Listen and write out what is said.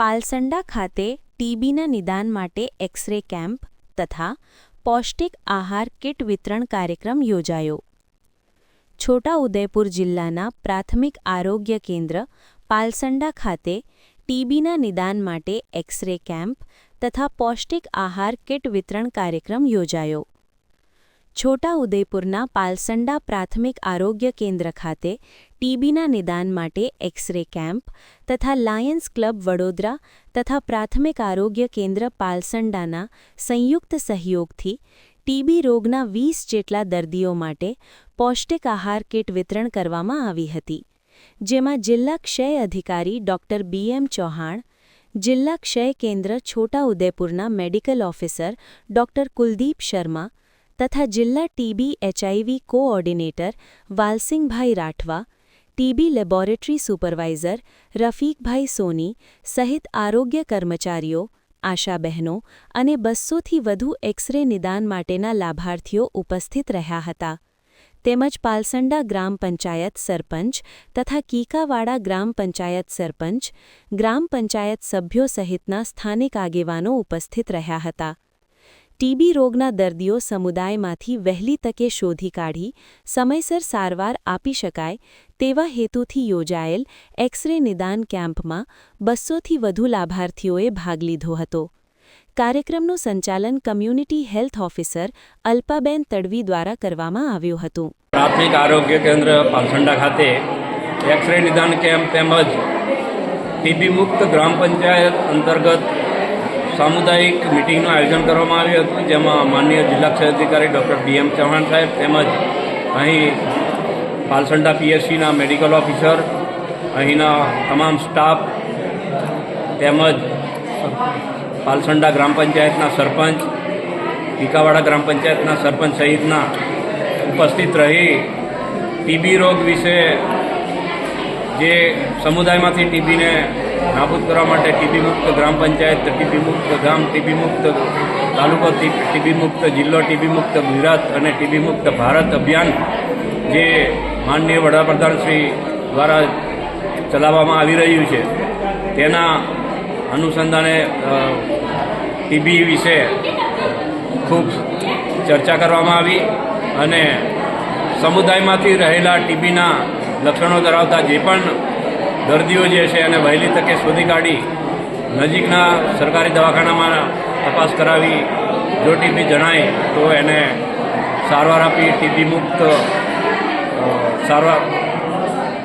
પાલસંડા ખાતે ટીબીના નિદાન માટે એક્સરે કેમ્પ તથા પૌષ્ટિક આહાર કિટ વિતરણ કાર્યક્રમ યોજાયો. છોટાઉદેપુર જિલ્લાના પ્રાથમિક આરોગ્ય કેન્દ્ર પાલસંડા ખાતે ટીબીના નિદાન માટે એક્સરે કેમ્પ તથા પૌષ્ટિક આહાર કિટ વિતરણ કાર્યક્રમ યોજાયો. છોટાઉદેપુરના પાલસંડા પ્રાથમિક આરોગ્ય કેન્દ્ર ખાતે ટીબીના નિદાન માટે એક્સરે કેમ્પ તથા લાયન્સ ક્લબ વડોદરા તથા પ્રાથમિક આરોગ્ય કેન્દ્ર પાલસંડાના સંયુક્ત સહયોગથી ટીબી રોગના વીસ જેટલા દર્દીઓ માટે પૌષ્ટિક આહાર કીટ વિતરણ કરવામાં આવી હતી, જેમાં જિલ્લા ક્ષય અધિકારી ડોક્ટર બીએમ ચૌહાણ, જિલ્લા ક્ષય કેન્દ્ર છોટાઉદેપુરના medical officer doctor Kuldeep Sharma તથા જિલ્લા TB HIV coordinator Valsingbhai Rathwa, TB laboratory supervisor Rafikbhai Soni સહિત આરોગ્ય કર્મચારીઓ, આશા બહેનો અને બસોથી વધુ એક્સરે નિદાન માટેના લાભાર્થીઓ ઉપસ્થિત રહ્યા હતા. તેમજ પાલસંડા ગ્રામ પંચાયત સરપંચ તથા કીકાવાડા ગ્રામ પંચાયત સરપંચ, ગ્રામ પંચાયત સભ્યો સહિતના સ્થાનિક આગેવાનો ઉપસ્થિત રહ્યા હતા. ટીબી રોગના દર્દીઓ સમુદાયમાંથી વહેલી તકે શોધી કાઢી, સમયસર સારવાર આપી શકાય તેવા હેતુથી યોજાયેલ એક્સરે નિદાન કેમ્પમાં બસોથી વધુ લાભાર્થીઓએ ભાગ લીધો હતો. કાર્યક્રમનું સંચાલન community health officer Alpaben Tadvi દ્વારા કરવામાં આવ્યું હતું. પ્રાથમિક આરોગ્ય કેન્દ્ર પાલસંડા ખાતે એક્સરે નિદાન કેમ્પ તેમજ ટીબી મુક્ત ગ્રામ પંચાયત અંતર્ગત સામુદાયિક મિટિંગનું આયોજન કરવામાં આવ્યું હતું, જેમાં માનનીય જિલ્લા ક્ષય અધિકારી ડૉક્ટર બી એમ ચૌહાણ સાહેબ તેમજ અહીં પાલસંડા પીએચસીના મેડિકલ ઓફિસર, અહીંના તમામ સ્ટાફ તેમજ પાલસંડા ગ્રામ પંચાયતના સરપંચ ટીકાવાડા ગ્રામ પંચાયતના સરપંચ સહિતના ઉપસ્થિત રહી ટીબી રોગ વિશે જે સમુદાયમાંથી ટીબીને નાબૂદ કરવા માટે ટીબી મુક્ત ગ્રામ પંચાયત ટીબી મુક્ત ગામ ટીબી મુક્ત તાલુકો ટીબી મુક્ત જિલ્લો ટીબી મુક્ત ગુજરાત અને ટીબી મુક્ત ભારત અભિયાન જે માનનીય વડાપ્રધાન શ્રી દ્વારા ચલાવવામાં આવી રહ્યું છે. તેના અનુસંધાને ટીબી વિશે ખૂબ ચર્ચા કરવામાં આવી અને સમુદાયમાંથી રહેલા ટીબીના લક્ષણો ધરાવતા જે પણ દર્દીઓ જે છે એને વહેલી તકે શોધી કાઢી નજીકના સરકારી દવાખાનામાં તપાસ કરાવી. જો ટીબી જણાય તો એને સારવાર આપી, ટીબી મુક્ત સારવાર